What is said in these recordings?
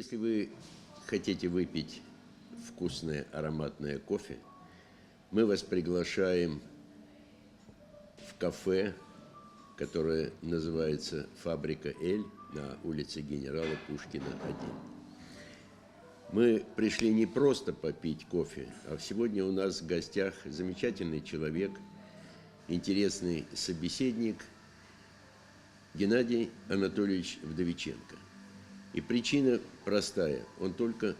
Если вы хотите выпить вкусное ароматное кофе, мы вас приглашаем в кафе, которое называется «Фабрика Эль» на улице генерала Пушкина 1. Мы пришли не просто попить кофе, а сегодня у нас в гостях замечательный человек, интересный собеседник Геннадий Анатольевич Вдовиченко. И причина простая. Он только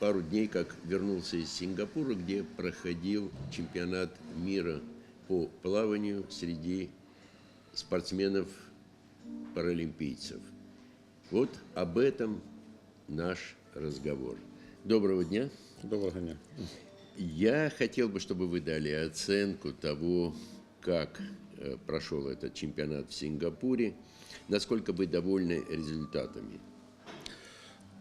пару дней как вернулся из Сингапура, где проходил чемпионат мира по плаванию среди спортсменов-паралимпийцев. Вот об этом наш разговор. Доброго дня. Доброго дня. Я хотел бы, чтобы вы дали оценку того, как прошел этот чемпионат в Сингапуре, насколько вы довольны результатами.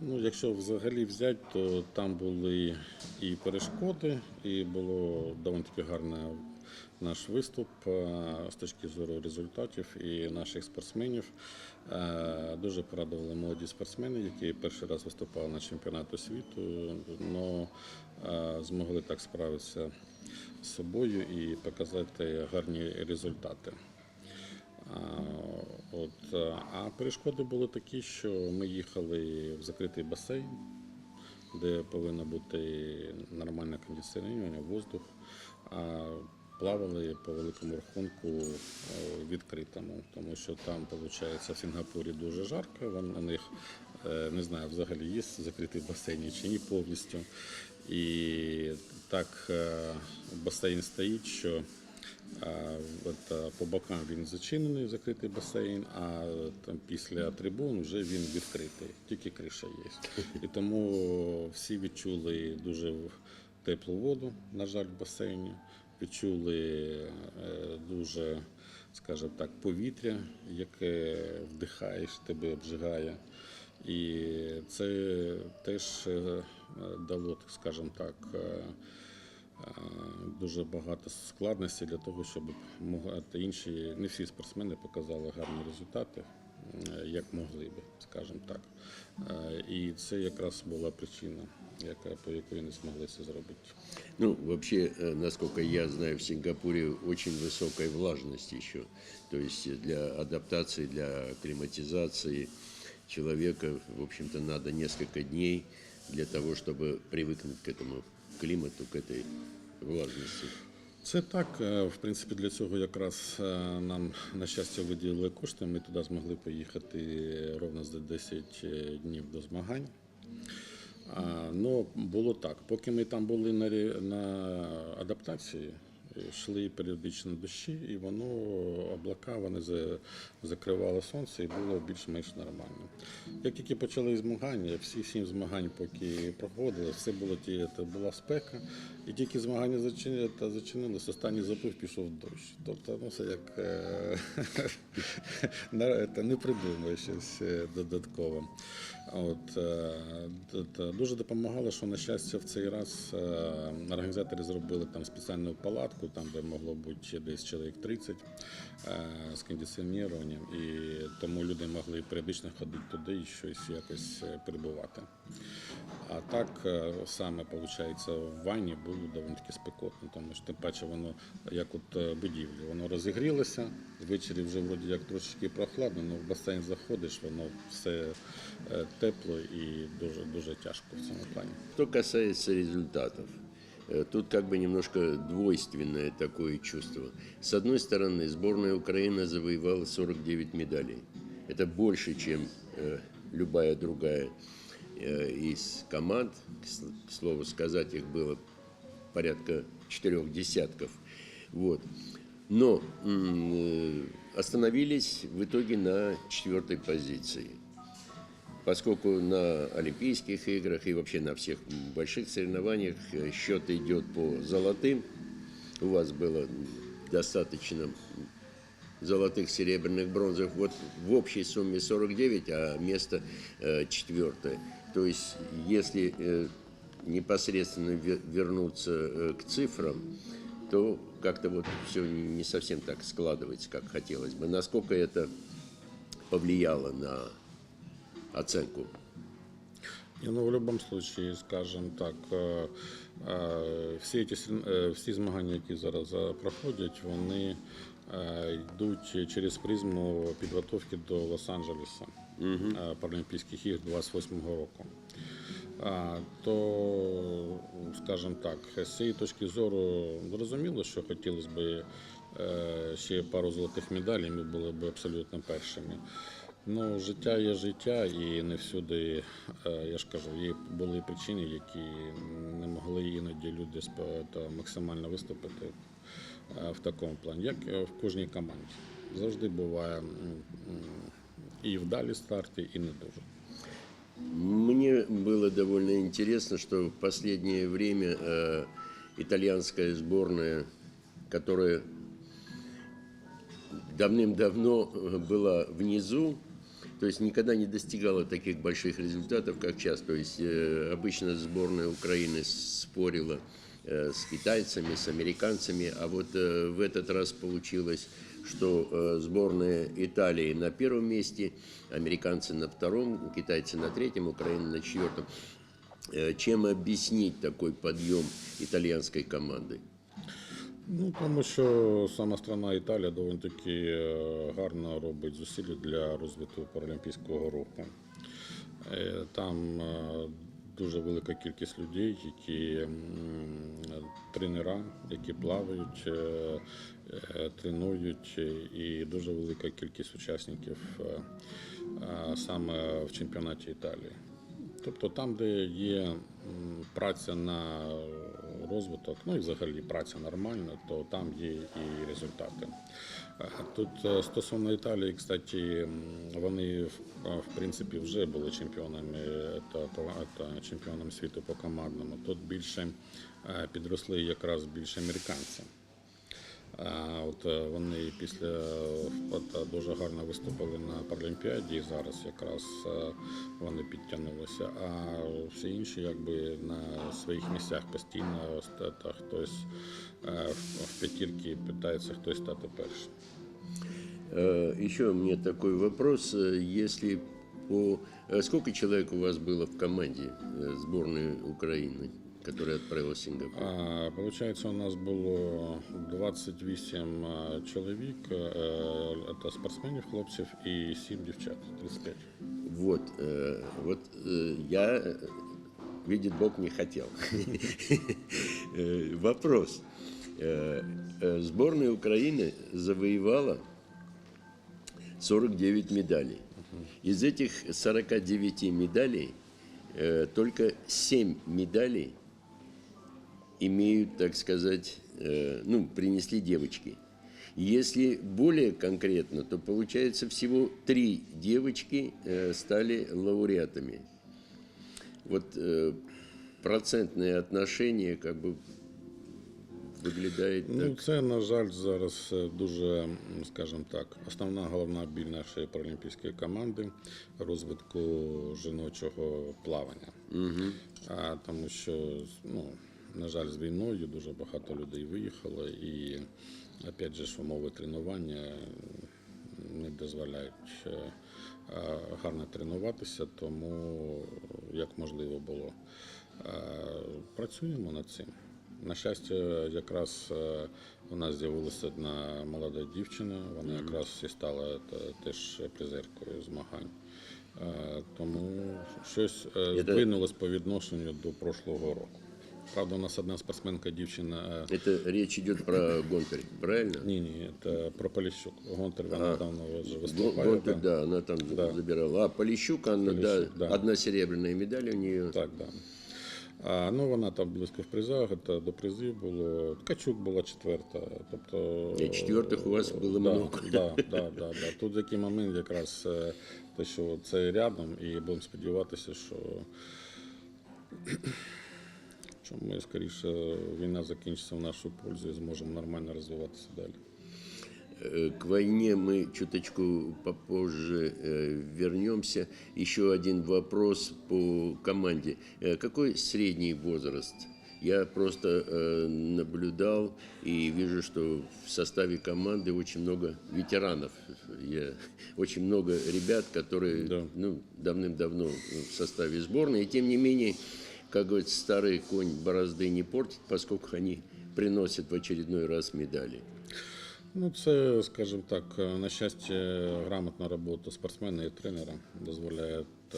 Ну, якщо взагалі взяти, то там були і перешкоди, і було доволі таки гарний наш виступ е, з точки зору результатів і наших спортсменів. Е, Дуже порадували молоді спортсмени, які перший раз виступали на чемпіонату світу, але змогли так справитися собою і показати гарні результати. От, а перешкоди були такі, що ми їхали в закритий басейн, де повинно бути нормальне кондиціонування, воздух, а плавали по великому рахунку відкритому, тому що там, виходить, в Сінгапурі дуже жарко, на них е, не знаю, взагалі є закритий басейн чи ні повністю. І так е, басейн стоїть, що от, по бокам він зачинений, закритий басейн, а там після трибун вже він відкритий, тільки криша є. І тому всі відчули дуже теплу воду, на жаль, в басейні. Відчули е, дуже, скажімо так, повітря, яке вдихаєш, тебе обжигає. І це теж е, дало, скажімо так, е, Е, дуже багато складностей для того, щоб інші, не всі спортсмени показали гарні результати, е, як могли би, скажімо так. Е, І це якраз була причина, яка, по якої не змогли це зробити. Ну, вообще, насколько я знаю, в Сингапуре очень высокая влажность еще. То для адаптации, для акклиматизации человека, в общем-то, надо несколько дней для того, чтобы привыкнуть к этому климату, к этой влажности. Це так. е, В принципі, для цього якраз е, нам на щастя виділили кошти. Ми туди змогли поїхати ровно за 10 днів до змагань. А, Ну, було так. Поки ми там були на, ре- на адаптації, е, йшли періодично дощі, і воно облака вони за- закривало сонце і було більш-менш нормально. Як тільки почали змагання, всі сім змагань, поки проходили, все було ті, це була спека, і тільки змагання зачинили, та зачинились, останній заплив пішов дощ. Тобто, ну це як е, не придумає щось е, додатково. От, е, т- дуже допомагало, що на щастя в цей раз е, організатори зробили там спеціальну палатку, там де могло бути десь чоловік 30 е, з кондиціонуванням, і тому люди могли періодично ходити туди і щось якось е, перебувати. А так е, саме виходить, в ванні було доволі таки спекотно, тому що тим паче воно як от е, будівлі, воно розігрілося, ввечері вже вроді як трошечки прохладно, але в басейн заходиш, воно все е, тепло і дуже дуже тяжко в цьому плані. Что касается результатов, э, тут как бы немножко двойственное такое чувство. С одной стороны, сборная Украины завоевала 49 медалей. Это больше, чем э, любая другая э, из команд. К с- к слову сказать, их было порядка четырех десятков. Вот. Но э, остановились в итоге на четвертой позиции поскольку на Олимпийских играх и вообще на всех больших соревнованиях э, счет идет по золотым. У вас было достаточно золотых, серебряных, бронзовых. Вот в общей сумме 49, а место э, четвертое. То есть, если э, непосредственно ве- вернуться э, к цифрам, то как-то вот все не совсем так складывается, как хотелось бы. Насколько это повлияло на оценку И, ну, в любом случае, скажем так, е, е, всі, ті, сорів- е, всі змагання, які зараз е, проходять, вони е, йдуть через призму підготовки до Лос-Анджелеса е, Паралімпійських ігор 28-го року. То, скажімо так, з цієї точки зору зрозуміло, що хотілося б е, ще пару золотих медалей, ми були б абсолютно першими. Ну, життя є життя, і не всюди, е, я ж кажу, є були причини, які не могли іноді люди максимально виступити е, в такому плані, як в кожній команді. Завжди буває і вдалі старти, і не дуже. Мне было довольно интересно, что в последнее время э, итальянская сборная, которая давным-давно э, была внизу, то есть никогда не достигала таких больших результатов, как сейчас. То есть э, обычно сборная Украины спорила э, с китайцами, с американцами, а вот э, в этот раз получилось, что э, сборная Италии на первом месте, американцы на втором, китайцы на третьем, Украина на четвертом. Э, Чем объяснить такой подъем итальянской команды? Ну, тому що сама страна Італія доволі таки е, гарно робить зусилля для розвитку паралімпійського руху. Е, Там е, дуже велика кількість людей, які м, тренера, які плавають, е, е, тренують, е, і дуже велика кількість учасників саме в чемпіонаті Італії. Тобто там, де є праця на розвиток, ну і взагалі праця нормальна, то там є і результати. Тут стосовно Італії, кстати, вони в принципі вже були чемпіонами та, чемпіоном світу по командному. Тут більше підросли якраз більше американці. А От е, вони після е, от, е, дуже гарно виступили на Паралімпіаді, і зараз якраз е, вони підтягнулися. А всі інші якби на своїх місцях постійно ста- та хтось е, в в п'ятірки питається хтось стати першим. Э, Еще у меня такой вопрос. Э, Если по... э, Сколько человек у вас было в команде э, сборной Украины, которая отправилась в Сингапур? А, Получається, у нас було 28 е, чоловік, е, це спортсменів, хлопців і 7 дівчат, 35. Вот, э, вот э, я, э, видит Бог, не хотел. Э, Вопрос. Э, э, Сборная Украины завоевала 49 медалей. Из этих 49 медалей э, только 7 медалей имеют, так сказать, э, ну, принесли девочки. Если более конкретно, то получается всего три девочки э, стали лауреатами. Вот э, процентное отношение как бы выглядает Ну, так. це, на жаль, зараз е, дуже, м, скажімо так, основна головна біль нашої паралімпійської команди розвитку жіночого плавання. Угу. А, тому що, ну, На жаль, з війною дуже багато людей виїхало і, опять же, умови тренування не дозволяють е, гарно тренуватися, тому як можливо було. Е, Працюємо над цим. На щастя, якраз е, у нас з'явилася одна молода дівчина, вона якраз і стала теж призеркою змагань. Тому щось здвинулось по відношенню до прошлого року. Правда, у нас одна спортсменка дівчина. е, Это речь идет про Гонтарь, правильно? Ні, ні, це про Поліщук. Гонтер вона давно вже виступає. Гонтарь, да. да, она там Да. забирала. А Полищук, она, да, Полищук, да. одна серебряная медаль у нее. Так, да. А, ну, вона там близько в призах, та до призів було. Ткачук була четверта. Тобто, І четвертих у вас було да, много. Да, да, да, да. Тут такий момент якраз е, те, що це рядом, і будемо сподіватися, що, що ми скоріше війна закінчиться в нашу пользу і зможемо нормально розвиватися далі. Э, К войне мы чуточку попозже э, вернемся. Еще один вопрос по команде. Э, Какой средний возраст Я просто э, наблюдал и вижу, что в составе команды очень много ветеранов. Я, очень много ребят, которые Да. ну, давным-давно в составе сборной. И тем не менее, как говорится, старый конь борозды не портит, поскольку они приносят в очередной раз медали. Ну, це, скажімо так, на щастя, грамотна робота спортсмена і тренера дозволяє е,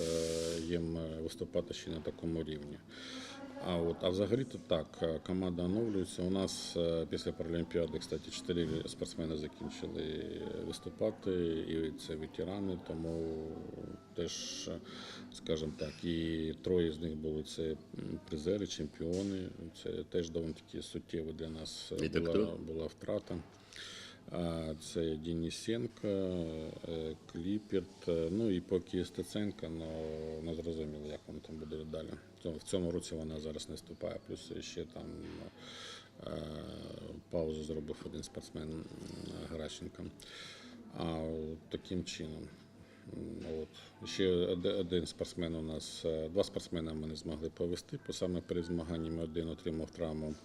їм е, виступати ще на такому рівні. А от, а взагалі-то так, е, команда оновлюється. У нас е, після Паралімпіади, кстати, чотири спортсмени закінчили виступати, і це ветерани, тому теж, е, скажімо так, і троє з них були це призери, чемпіони. Це теж доволі таки суттєво для нас е, була, була втрата. Це Денисенко, е, Кліперт, е, ну і поки Стеценко, але не зрозуміло, як воно там буде далі. В цьому- році вона зараз не вступає, плюс ще там е, паузу зробив один спортсмен Гращенко. А таким чином. От. Ще один спортсмен у нас, два спортсмена ми не змогли повести. По саме перед змаганнями один отримав травму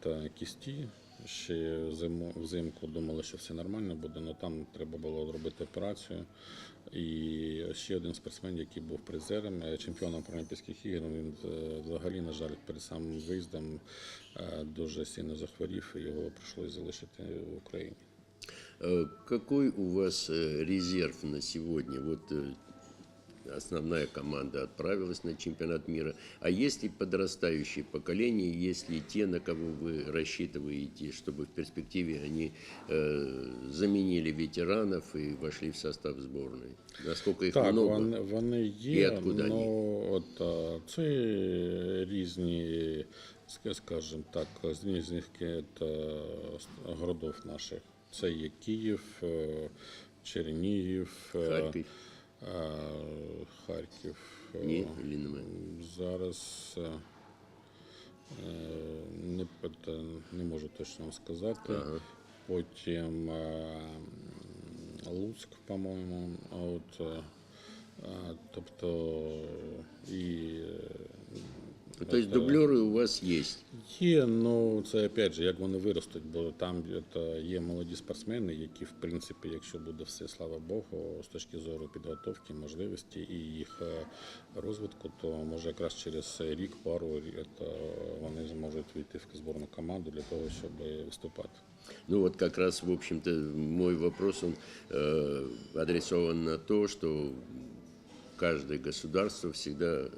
та кісті. Ще зиму, взимку думали, що все нормально буде, але там треба було зробити операцію. І ще один спортсмен, який був призером, е, чемпіоном Паралімпійських ігор, він е, взагалі, на жаль, перед самим виїздом е, дуже сильно захворів, і його прийшлося залишити в Україні. Э, Какой у вас э, резерв на сегодня? Вот э, основная команда отправилась на чемпионат мира. А есть ли подрастающее поколение, есть ли те, на кого вы рассчитываете, чтобы в перспективе они э, заменили ветеранов и вошли в состав сборной? Насколько их Так, много? вони, вони І є, откуда ну, от, а, це різні, ска- скажімо так, з різних е, та, с- городів наших. Це є Київ, е, Чернігів, е, Харків. Е, Харків. е, Ні, или нема? Зараз е, не, не можу точно вам сказати. Ага. Потім Луцьк, по-моєму. А от, тобто і То есть дублеры у вас есть? Є, ну це опять же, як вони виростуть, бо там е, є молоді спортсмени, які, в принципі, якщо буде все, слава Богу, з точки зору підготовки, можливості і їх е, розвитку, то може якраз через рік, пару е, вони зможуть вийти в зборну команду для того, щоб виступати. Ну вот как раз, в общем-то, мой вопрос, он э, адресован на то, что каждое государство всегда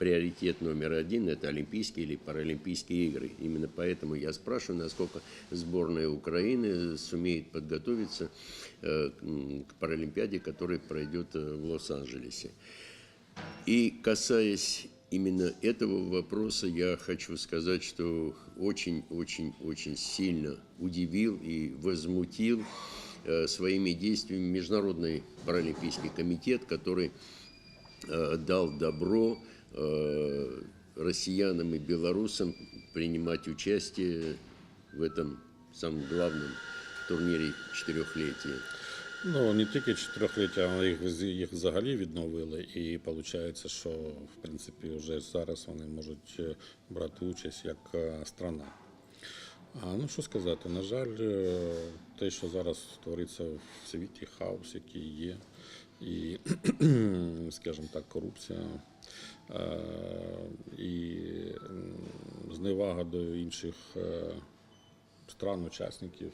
приоритет номер один – это Олимпийские или Паралимпийские игры. Именно поэтому я спрашиваю, насколько сборная Украины сумеет подготовиться э, к Паралимпиаде, которая пройдет э, в Лос-Анджелесе. И касаясь именно этого вопроса, я хочу сказать, что очень-очень-очень сильно удивил и возмутил э, своими действиями Международный паралимпийский комитет, который дал добро россиянам и белорусам принимать участие в этом самом главном турнире четырехлетия. Ну не тільки чотирьохліття, але їх, їх взагалі відновили. І виходить, що в принципі вже зараз вони можуть е, брати участь як е, страна. А ну що сказати, на жаль, е, те, що зараз твориться в світі, хаос, який є, і, скажімо так, корупція е, і зневага до інших е, стран-учасників.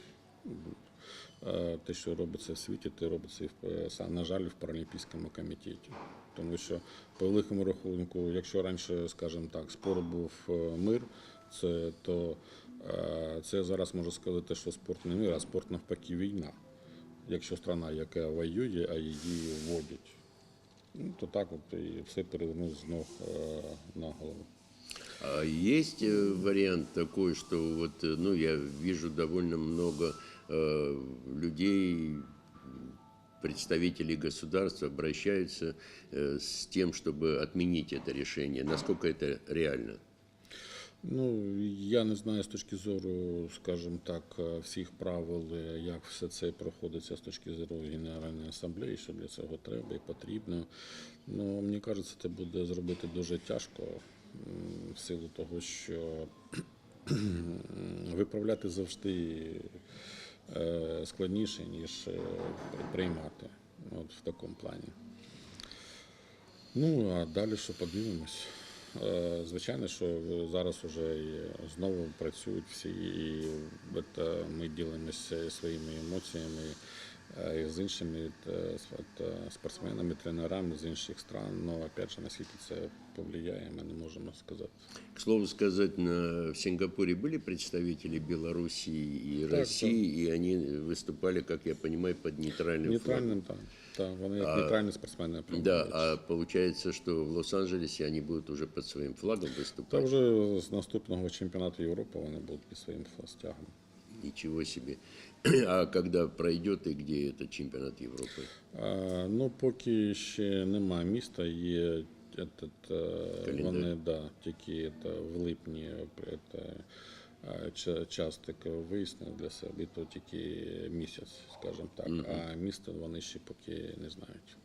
Те, що робиться в світі, те робиться і в, на жаль, в Паралімпійському комітеті. Тому що по великому рахунку, якщо раніше, скажімо так, спорт був мир, це, то це зараз можу сказати, що спорт не мир, а спорт навпаки війна. Якщо страна, яка воює, а її вводять. Ну, то так от і все перевернуть з ног е, на голову. А есть э, вариант такой, что вот, э, ну, я вижу довольно много э, людей, представителей государства обращаются э, с тем, чтобы отменить это решение. Насколько это реально? Ну, я не знаю з точки зору, скажімо так, е, всіх правил, е, як все це проходиться з точки зору Генеральної асамблеї, що для цього треба і потрібно. Ну, мені кажеться, це буде зробити дуже тяжко. в силу того, що виправляти завжди е, складніше, ніж приймати. От в такому плані. Ну, а далі що подивимось. Е, Звичайно, що зараз вже і знову працюють всі, і от, е, ми ділимося своїми емоціями е, з іншими е, с- от, е, спортсменами, тренерами з інших стран. Ну, опять же, наскільки це повлияє, ми не можемо сказати. К слову сказать, на, в Сингапуре были представители Белоруссии и Так, России, и они выступали, как я понимаю, под нейтральным флагом. Нейтральним, так. Так, вони як нейтральні спортсмени Да, приймають. а получается, что в Лос-Анджелесе они будут уже под своим флагом Та выступать. вже з наступного чемпіонату Європи вони будуть під своїм фластягом. Ничего себе. А когда пройдет и где этот чемпионат Европы? А, ну, поки ще немає міста, є этот, е, Календар. вони да, тільки це, в липні це, е, ча- час таки вияснили для себе, і то тільки місяць, скажімо так. А місто вони ще поки не знають.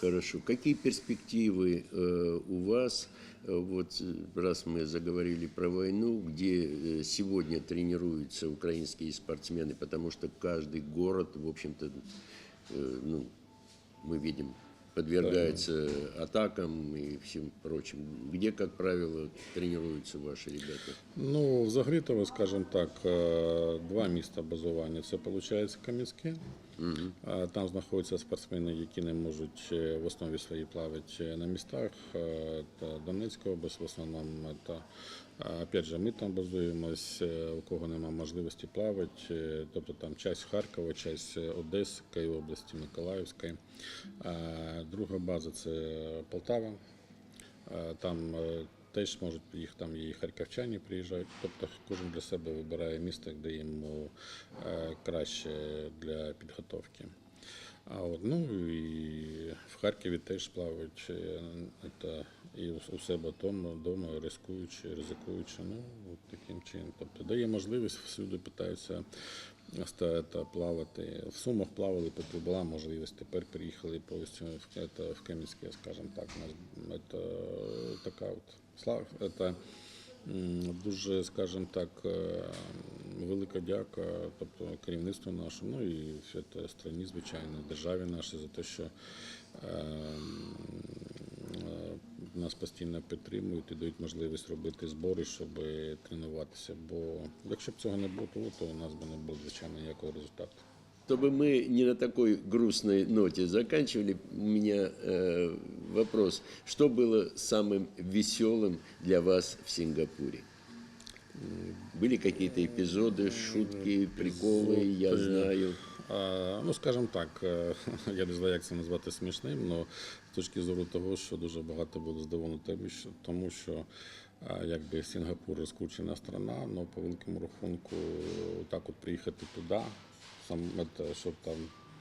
Хорошо. Какие перспективы э, у вас, э, вот э, раз мы заговорили про войну, где э, сегодня тренируются украинские спортсмены, потому что каждый город, в общем-то, э, ну, мы видим, подвергается атакам и всем прочим. Где, как правило, тренируются ваши ребята? Ну, взагалі, то ви скажімо так, е, два міста базування. Це виходить Кам'янське. Е, Там знаходяться спортсмени, які не можуть е, в основі своїй плавати на містах. Та Донецька область в основному. Та, опять же, ми там базуємось, у кого немає можливості плавати. е, Тобто там часть Харкова, часть е, Одеської області, Миколаївської. Друга база це Полтава. Там е, теж можуть приїхати, там і харківчані приїжджають. Тобто кожен для себе вибирає місто, де йому е, краще для підготовки. А от, ну і в Харкові теж плавають е, та, і у- себе вдома, рискуючи, ризикуючи. Ну, от таким чином. Тобто дає можливість, всюди питаються та плавати. В Сумах плавали, тобто була можливість. Тепер приїхали повністю в, это, в Кам'янське, скажімо так. Це така от слава. Это, дуже, скажімо так, е, велика дяка, тобто керівництву нашому, ну і все це страні, звичайно, державі нашій за те, що е, е, нас постійно підтримують і дають можливість робити збори, щоб тренуватися. Бо якщо б цього не було, то у нас би не було звичайно ніякого результату. Чтобы мы не на такой грустной ноте заканчивали, у меня э, вопрос. Что было самым веселым для вас в Сингапуре? Были какие-то эпизоды, шутки, приколы, я знаю. А, Ну, скажімо так, е, я не знаю, як це назвати смішним, але з точки зору того, що дуже багато було здивовано тому, що, тому що а, якби Сінгапур розкручена страна, але по великому рахунку так от приїхати туди, сам, це, щоб там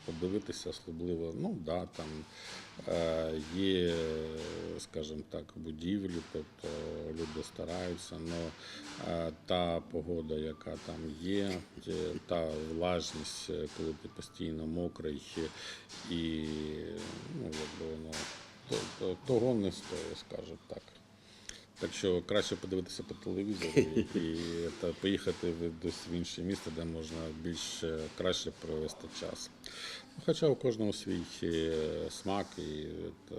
подивитися, особливо, ну да, там е, є, скажімо так, будівлі, тобто люди стараються, але та погода, яка там є, ті- та влажність, е, коли ти постійно мокрий, і ну, якби воно то, то, того не стоїть, скажімо так. Так що краще подивитися по телевізору і, і та поїхати в інше місто, де можна більш е, краще провести час. Ну, Хоча у кожного свій е, смак, і е,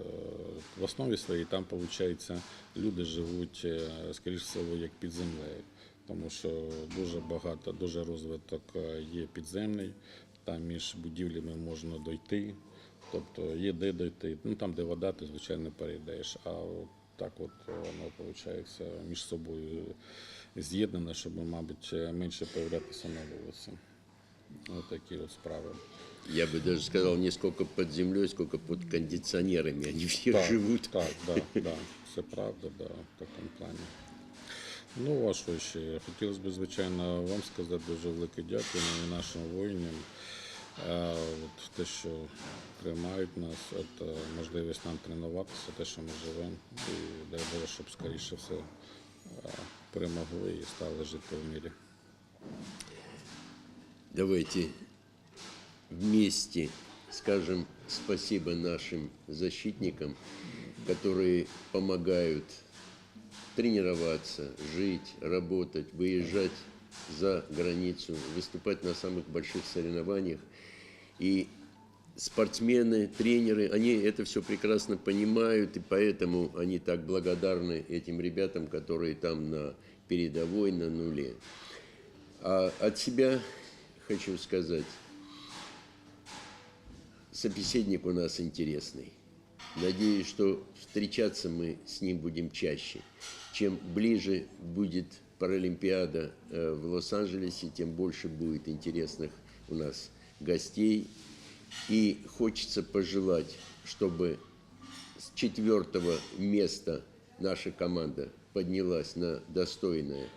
в основі своїй там, виходить, люди живуть, е, скоріш всього, як під землею. Тому що дуже багато, дуже розвиток є підземний, там між будівлями можна дойти. Тобто є де дойти. Ну там, де вода, ти звичайно перейдеш. А так от воно виходить між собою з'єднане, щоб, мабуть, менше появлятися на вулиці. Ось такі от справи. Я бы даже сказал, не сколько под землей, сколько под кондиционерами они все Так, живут. Так, да, да, це правда, да, в такому плані. Ну, а що ще? Хотілося б, звичайно, вам сказати дуже велике дякую і нашим воїнам. Е, От те, що тримають нас, от, е, можливість нам тренуватися, те, що ми живемо. І дай Боже, щоб скоріше все е, перемогли і стали жити в мірі. Давайте вместе скажем спасибо нашим защитникам, которые помогают тренироваться, жить, работать, выезжать за границу, выступать на самых больших соревнованиях. и спортсмены, тренеры, они это все прекрасно понимают, и поэтому они так благодарны этим ребятам, которые там на передовой, на нуле. А от себя хочу сказать, собеседник у нас интересный. Надеюсь, что встречаться мы с ним будем чаще. Чем ближе будет Паралимпиада э, в Лос-Анджелесе, тем больше будет интересных у нас гостей. И хочется пожелать, чтобы с четвертого места наша команда поднялась на достойное,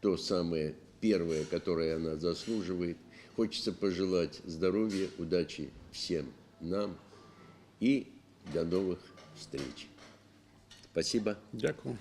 то самое первое, которое она заслуживает. Хочется пожелать здоровья, удачи всем нам и до новых встреч. Спасибо. Дякую.